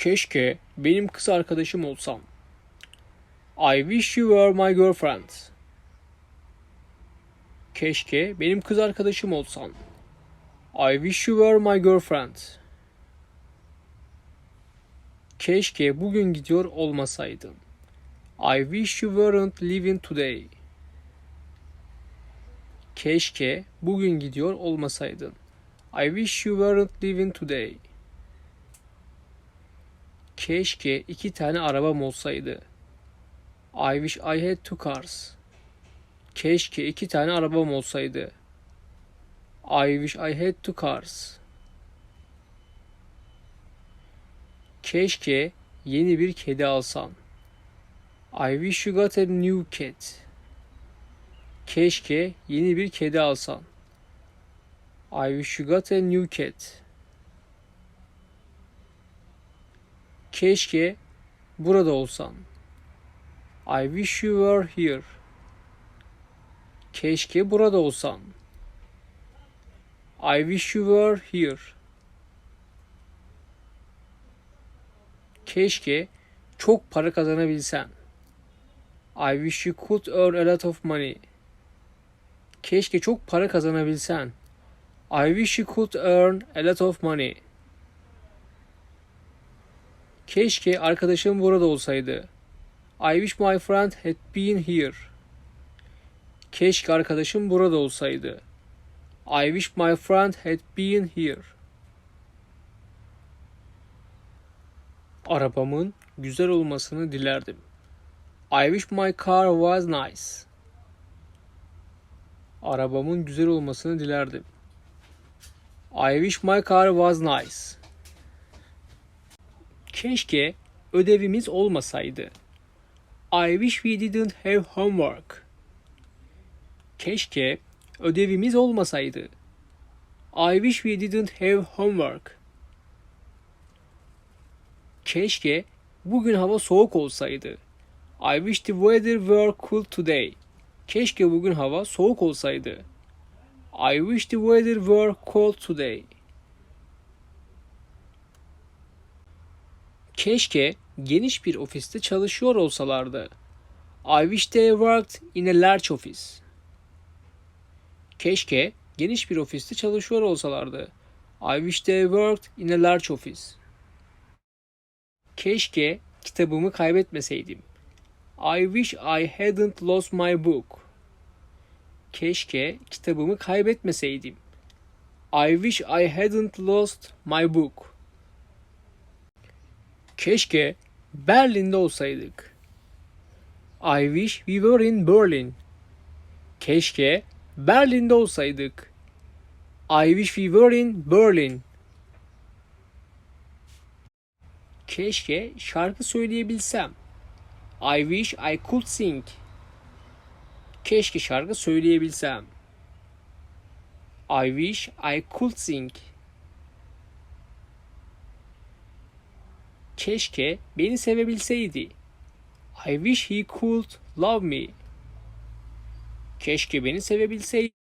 Keşke benim kız arkadaşım olsan. I wish you were my girlfriend. Keşke benim kız arkadaşım olsan. I wish you were my girlfriend. Keşke bugün gidiyor olmasaydın. I wish you weren't living today. Keşke bugün gidiyor olmasaydın. I wish you weren't living today. Keşke iki tane arabam olsaydı. I wish I had two cars. Keşke iki tane arabam olsaydı. I wish I had two cars. Keşke yeni bir kedi alsan. I wish you got a new cat. Keşke yeni bir kedi alsan. I wish you got a new cat. Keşke burada olsan. I wish you were here. Keşke burada olsan. I wish you were here. Keşke çok para kazanabilsen. I wish you could earn a lot of money. Keşke çok para kazanabilsen. I wish you could earn a lot of money. Keşke arkadaşım burada olsaydı. I wish my friend had been here. Keşke arkadaşım burada olsaydı. I wish my friend had been here. Arabamın güzel olmasını dilerdim. I wish my car was nice. Arabamın güzel olmasını dilerdim. I wish my car was nice. Keşke ödevimiz olmasaydı. I wish we didn't have homework. Keşke ödevimiz olmasaydı. I wish we didn't have homework. Keşke bugün hava soğuk olsaydı. I wish the weather were cool today. Keşke bugün hava soğuk olsaydı. I wish the weather were cold today. Keşke geniş bir ofiste çalışıyor olsalardı. I wish they worked in a large office. Keşke geniş bir ofiste çalışıyor olsalardı. I wish they worked in a large office. Keşke kitabımı kaybetmeseydim. I wish I hadn't lost my book. Keşke kitabımı kaybetmeseydim. I wish I hadn't lost my book. Keşke Berlin'de olsaydık. I wish we were in Berlin. Keşke Berlin'de olsaydık. I wish we were in Berlin. Keşke şarkı söyleyebilsem. I wish I could sing. Keşke şarkı söyleyebilsem. I wish I could sing. Keşke beni sevebilseydi. I wish he could love me. Keşke beni sevebilseydi.